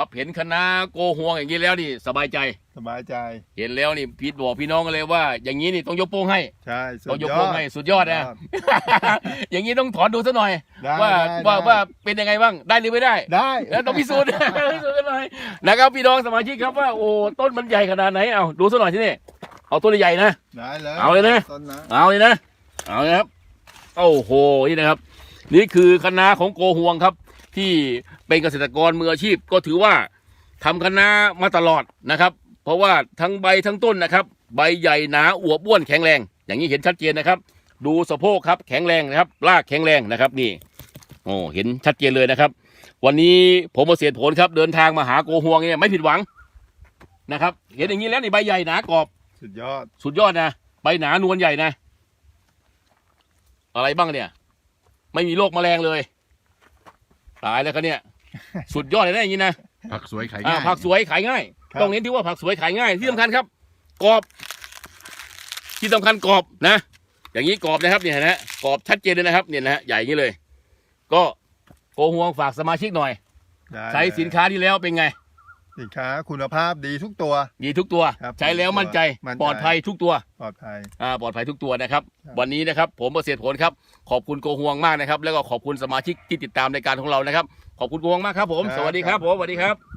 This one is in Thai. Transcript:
ครับเห็นคณะโกห่วงอย่างนี้แล้วนี่สบายใจ สบายใจ เห็นแล้วนี่พี่บอกพี่น้องกันเลยว่า อย่างนี้นี่ต้องยกโป้งให้ใช่สุต้อดงยกยโป้องด ให้สุดยอดนะยอดอย่างนี้ต้องถอนดูซะหน่อย ได้ว่าได้ว่าได้ ว่าเป็นยังไงบ้างได้หรือไม่ได้ ได้ แล้วต้องพิสูจน์ พิสูจน์กันหน่อยนะครับพี่น้องสมาชิกครับว่าโอ้ต้นมันใหญ่ขนาดไหนเอาดูซะหน่อยที่นี่เอาต้นใหญ่ๆนะ ได้เลยเอาเลยนะ ต้นนะเอาเลยนะ เอาเลยครับ โอ้โห นี่นะครับ นี่คือคณะของโกห่วงครับ ที่เป็นเกษตรกรมืออาชีพก็ถือว่าทำคณะมาตลอดนะครับ เพราะว่าทั้งใบทั้งต้นนะครับ ใบใหญ่หนาอวบอ้วนแข็งแรง อย่างนี้เห็นชัดเจนนะครับ ดูสะโพกครับแข็งแรงนะครับรากแข็งแรงนะครับนี่โอ้เห็นชัดเจนเลยนะครับ วันนี้ผมเกษตรผลครับเดินทางมาหาโกห่วงเนี่ยไม่ผิดหวังนะครับ เห็นอย่างนี้แล้วนี่ใบใหญ่หนากรอบ สุดยอด สุดยอดนะใบหนานวลใหญ่นะ อะไรบ้างเนี่ย ไม่มีโรคแมลงเลย ตายแล้วครับเนี่ย สุดยอดเลยนะอย่างนี้นะผักสวยขายอ่าง่าย ผักสวยขายง่ายครับ ต้องเน้นที่ว่าผักสวยขายง่ายที่สำคัญครับกรอบ ที่สำคัญกรอบนะ อย่างนี้กรอบนะครับเนี่ยนะกรอบชัดเจนเลยนะครับ เนี่ยนะฮะใหญ่อย่างนี้เลย ก็โกห่วงฝากสมาชิกหน่อย ได้ใช้สินค้าที่แล้วเป็นไง สินค้าคุณภาพดีทุกตัว ดีทุกตัว ครับใช้แล้วมั่นใจมั่นใจ ปลอดภัยทุกตัวปลอดภัย อ่าปลอดภัยทุกตัวนะครับ ครับ วันนี้นะครับ ผมเกษตรผลครับ ขอบคุณโกห่วงมากนะครับ แล้วก็ขอบคุณสมาชิกที่ติดตามรายการของเรานะครับ ขอบคุณโกห่วงมากครับผม สวัสดีครับผม สวัสดีครับ